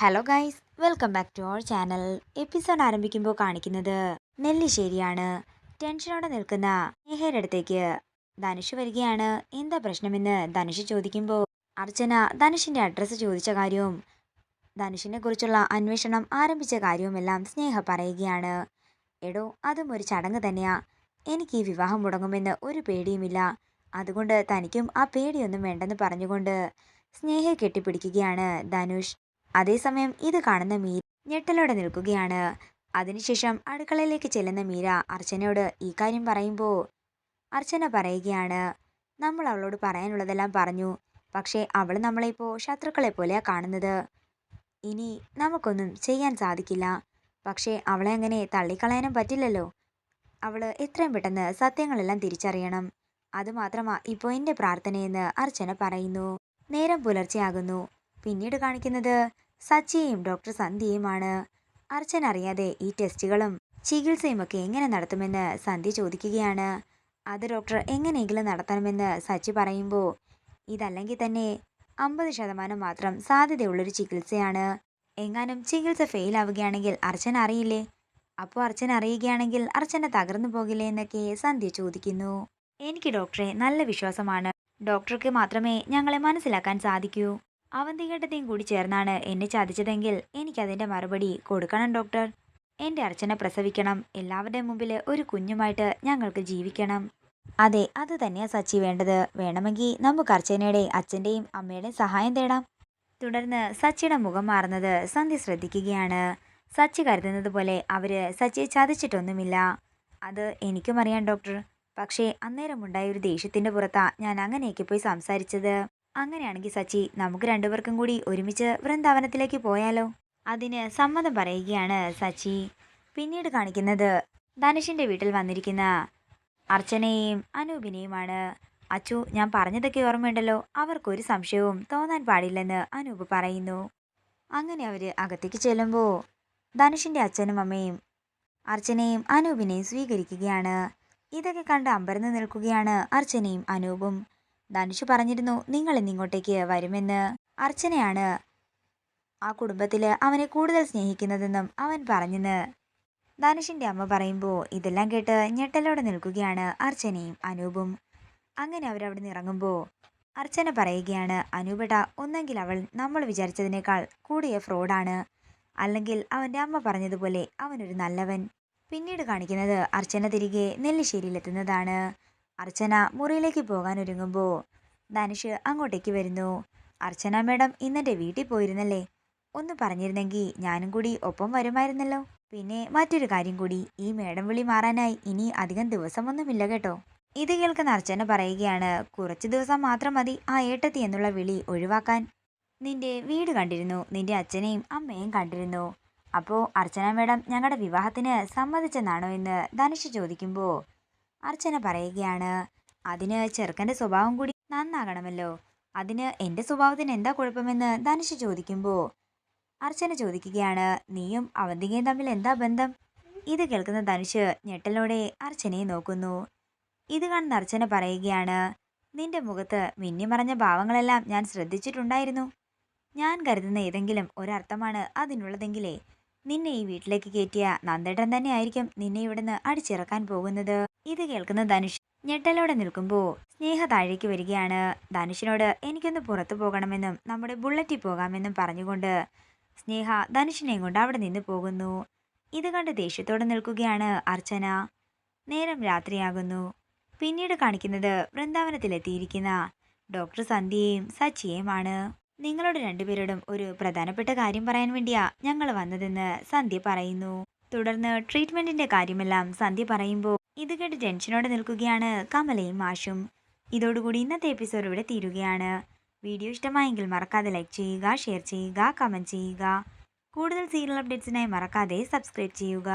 Hello guys welcome back to our channel episode ആരംഭിക്കുമ്പോൾ കാണിക്കുന്നത് നെല്ലിശ്ശേരിയാണ്. ടെൻഷനോടെ നിൽക്കുന്ന സ്നേഹയുടെ അടുത്തേക്ക്. ധനുഷ് വരികയാണ്. എന്താ പ്രശ്നമെന്ന് ധനുഷ് ചോദിക്കുമ്പോൾ അർച്ചന ധനുഷിന്റെ അഡ്രസ്സ് ചോദിച്ച കാര്യവും ധനുഷിനെ കുറിച്ചുള്ള അന്വേഷണം ആരംഭിച്ച കാര്യവുമെല്ലാം സ്നേഹ പറയുകയാണ്. എടോ അതും ഒരു ചടങ്ങ് തന്നെയാ. എനിക്ക് ഈ വിവാഹം മുടങ്ങുമെന്ന് ഒരു പേടിയുമില്ല. അതുകൊണ്ട് തനിക്കും ആ പേടിയൊന്നും വേണ്ടെന്ന് പറഞ്ഞുകൊണ്ട് സ്നേഹ കെട്ടിപ്പിടിക്കുകയാണ് ധനുഷ്. അതേസമയം ഇത് കാണുന്ന മീര ഞെട്ടലോടെ നിൽക്കുകയാണ്. അതിനുശേഷം അടുക്കളയിലേക്ക് ചെല്ലുന്ന മീര അർച്ചനയോട് ഈ കാര്യം പറയുമ്പോൾ അർച്ചന പറയുകയാണ് നമ്മൾ അവളോട് പറയാനുള്ളതെല്ലാം പറഞ്ഞു. പക്ഷേ അവൾ നമ്മളിപ്പോൾ ശത്രുക്കളെ പോലെയാണ് കാണുന്നത്. ഇനി നമുക്കൊന്നും ചെയ്യാൻ സാധിക്കില്ല. പക്ഷേ അവളെ അങ്ങനെ തള്ളിക്കളയാനും പറ്റില്ലല്ലോ. അവൾ എത്രയും പെട്ടെന്ന് സത്യങ്ങളെല്ലാം തിരിച്ചറിയണം. അതുമാത്രമാ ഇപ്പോൾ എന്റെ പ്രാർത്ഥനയെന്ന് അർച്ചന പറയുന്നു. നേരം പുലർച്ചെയാകുന്നു. പിന്നീട് കാണിക്കുന്നത് സച്ചിയെയും ഡോക്ടർ സന്ധ്യയുമാണ്. അർച്ചന അറിയാതെ ഈ ടെസ്റ്റുകളും ചികിത്സയും ഒക്കെ എങ്ങനെ നടത്തുമെന്ന് സന്ധ്യ ചോദിക്കുകയാണ്. അത് ഡോക്ടർ എങ്ങനെയെങ്കിലും നടത്തണമെന്ന് സച്ചി പറയുമ്പോൾ ഇതല്ലെങ്കിൽ തന്നെ അമ്പത് ശതമാനം മാത്രം സാധ്യതയുള്ളൊരു ചികിത്സയാണ്. എങ്ങാനും ചികിത്സ ഫെയിൽ ആവുകയാണെങ്കിൽ അർച്ചന അറിയില്ലേ? അപ്പോൾ അർച്ചന അറിയുകയാണെങ്കിൽ അർച്ചന തകർന്നു പോകില്ലേ എന്നൊക്കെ സന്ധ്യ ചോദിക്കുന്നു. എനിക്ക് ഡോക്ടറെ നല്ല വിശ്വാസമാണ്. ഡോക്ടർക്ക് മാത്രമേ ഞങ്ങളെ മനസ്സിലാക്കാൻ സാധിക്കൂ. അവന്തികേട്ടത്തെയും കൂടി ചേർന്നാണ് എന്നെ ചതിച്ചതെങ്കിൽ എനിക്കതിന്റെ മറുപടി കൊടുക്കണം ഡോക്ടർ. എന്റെ അർച്ചന പ്രസവിക്കണം. എല്ലാവരുടെയും മുമ്പിൽ ഒരു കുഞ്ഞുമായിട്ട് ഞങ്ങൾക്ക് ജീവിക്കണം. അതെ അത് തന്നെയാ സച്ചി വേണ്ടത്. വേണമെങ്കിൽ നമുക്ക് അർച്ചനയുടെ അച്ഛന്റെയും അമ്മയുടെയും സഹായം തേടാം. തുടർന്ന് സച്ചിയുടെ മുഖം മാറുന്നത് സന്ധ്യ ശ്രദ്ധിക്കുകയാണ്. സച്ചി കരുതുന്നത് പോലെ അവർ സച്ചിയെ ചതിച്ചിട്ടൊന്നുമില്ല. അത് എനിക്കും അറിയാം ഡോക്ടർ. പക്ഷേ അന്നേരമുണ്ടായ ഒരു ദേഷ്യത്തിന്റെ പുറത്താണ് ഞാൻ അങ്ങനെയൊക്കെ പോയി സംസാരിച്ചത്. അങ്ങനെയാണെങ്കിൽ സച്ചി നമുക്ക് രണ്ടുപേർക്കും കൂടി ഒരുമിച്ച് വൃന്ദാവനത്തിലേക്ക് പോയാലോ? അതിന് സമ്മതം പറയുകയാണ് സച്ചി. പിന്നീട് കാണിക്കുന്നത് ധനുഷിന്റെ വീട്ടിൽ വന്നിരിക്കുന്ന അർച്ചനയെയും അനൂപിനെയുമാണ്. അച്ചു ഞാൻ പറഞ്ഞതൊക്കെ ഓർമ്മയുണ്ടല്ലോ. അവർക്കൊരു സംശയവും തോന്നാൻ പാടില്ലെന്ന് അനൂപ് പറയുന്നു. അങ്ങനെ അവർ അകത്തേക്ക് ചെല്ലുമ്പോൾ ധനുഷിന്റെ അച്ഛനും അമ്മയും അർച്ചനയും അനൂപിനെയും സ്വീകരിക്കുകയാണ്. ഇതൊക്കെ കണ്ട് അമ്പരന്ന് നിൽക്കുകയാണ് അർച്ചനയും അനൂപും. ധനുഷ് പറഞ്ഞിരുന്നു നിങ്ങൾ ഇന്നിങ്ങോട്ടേക്ക് വരുമെന്ന്. അർച്ചനയാണ് ആ കുടുംബത്തിൽ അവനെ കൂടുതൽ സ്നേഹിക്കുന്നതെന്നും അവൻ പറഞ്ഞെന്ന്. ധനുഷിന്റെ അമ്മ പറയുമ്പോൾ ഇതെല്ലാം കേട്ട് ഞെട്ടലോടെ നിൽക്കുകയാണ് അർച്ചനയും അനൂപും. അങ്ങനെ അവരവിടെ നിന്ന് ഇറങ്ങുമ്പോൾ അർച്ചന പറയുകയാണ് അനൂപേട്ട ഒന്നെങ്കിൽ അവൾ നമ്മൾ വിചാരിച്ചതിനേക്കാൾ കൂടിയ ഫ്രോഡാണ്. അല്ലെങ്കിൽ അവന്റെ അമ്മ പറഞ്ഞതുപോലെ അവനൊരു നല്ലവൻ. പിന്നീട് കാണിക്കുന്നത് അർച്ചന തിരികെ നെല്ലിശ്ശേരിയിലെത്തുന്നതാണ്. അർച്ചന മുറിയിലേക്ക് പോകാൻ ഒരുങ്ങുമ്പോൾ ധനുഷ് അങ്ങോട്ടേക്ക് വരുന്നു. അർച്ചന മേഡം ഇന്നെന്റെ വീട്ടിൽ പോയിരുന്നല്ലേ? ഒന്ന് പറഞ്ഞിരുന്നെങ്കിൽ ഞാനും കൂടി ഒപ്പം വരുമായിരുന്നല്ലോ. പിന്നെ മറ്റൊരു കാര്യം കൂടി ഈ മേഡം വിളി മാറാനായി ഇനി അധികം ദിവസമൊന്നുമില്ല കേട്ടോ. ഇത് കേൾക്കുന്ന അർച്ചന പറയുകയാണ് കുറച്ച് ദിവസം മാത്രം മതി ആ ഏട്ടത്തി എന്നുള്ള വിളി ഒഴിവാക്കാൻ. നിന്റെ വീട് കണ്ടിരുന്നു നിന്റെ അച്ഛനെയും അമ്മയും കണ്ടിരുന്നു. അപ്പോൾ അർച്ചന മേഡം ഞങ്ങളുടെ വിവാഹത്തിന് സമ്മതിച്ചെന്നാണോ? എന്ന് ധനുഷ് ചോദിക്കുമ്പോൾ അർച്ചന പറയുകയാണ് അതിന് ചെറുക്കന്റെ സ്വഭാവം കൂടി നന്നാകണമല്ലോ. അതിന് എന്റെ സ്വഭാവത്തിന് എന്താ കുഴപ്പമെന്ന് ധനുഷ് ചോദിക്കുമ്പോൾ അർച്ചന ചോദിക്കുകയാണ് നീയും അവന്തികയും തമ്മിൽ എന്താ ബന്ധം? ഇത് കേൾക്കുന്ന ധനുഷ് ഞെട്ടലോടെ അർച്ചനയെ നോക്കുന്നു. ഇത് കാണുന്ന അർച്ചന പറയുകയാണ് നിന്റെ മുഖത്ത് മിന്നിമറഞ്ഞ ഭാവങ്ങളെല്ലാം ഞാൻ ശ്രദ്ധിച്ചിട്ടുണ്ടായിരുന്നു. ഞാൻ കരുതുന്ന ഏതെങ്കിലും ഒരർത്ഥമാണ് അതിനുള്ളതെങ്കിലേ നിന്നെ ഈ വീട്ടിലേക്ക് കയറ്റിയ നന്ദേട്ടൻ തന്നെ ആയിരിക്കും നിന്നെ ഇവിടുന്ന് അടിച്ചിറക്കാൻ പോകുന്നത്. ഇത് കേൾക്കുന്ന ധനുഷ് ഞെട്ടലോടെ നിൽക്കുമ്പോൾ സ്നേഹ താഴേക്ക് വരികയാണ്. ധനുഷിനോട് എനിക്കൊന്ന് പുറത്തു പോകണമെന്നും നമ്മുടെ ബുള്ളറ്റിൽ പോകാമെന്നും പറഞ്ഞുകൊണ്ട് സ്നേഹ ധനുഷിനെയും കൊണ്ട് അവിടെ നിന്ന് പോകുന്നു. ഇത് കണ്ട് ദേഷ്യത്തോടെ നിൽക്കുകയാണ് അർച്ചന. നേരം രാത്രിയാകുന്നു. പിന്നീട് കാണിക്കുന്നത് വൃന്ദാവനത്തിലെത്തിയിരിക്കുന്ന ഡോക്ടർ സന്ധ്യയും സച്ചിയെയുമാണ്. നിങ്ങളോട് രണ്ടുപേരോടും ഒരു പ്രധാനപ്പെട്ട കാര്യം പറയാൻ വേണ്ടിയാ ഞങ്ങൾ വന്നതെന്ന് സന്ധ്യ പറയുന്നു. തുടർന്ന് ട്രീറ്റ്മെന്റിന്റെ കാര്യമെല്ലാം സന്ധ്യ പറയുമ്പോൾ ഇത് കേട്ട് ടെൻഷനോടെ നിൽക്കുകയാണ് കമലയും മാഷും. ഇതോടുകൂടി ഇന്നത്തെ എപ്പിസോഡ് ഇവിടെ തീരുകയാണ്. വീഡിയോ ഇഷ്ടമായെങ്കിൽ മറക്കാതെ ലൈക്ക് ചെയ്യുക ഷെയർ ചെയ്യുക കമന്റ് ചെയ്യുക. കൂടുതൽ സീരിയൽ അപ്ഡേറ്റ്സിനായി മറക്കാതെ സബ്സ്ക്രൈബ് ചെയ്യുക.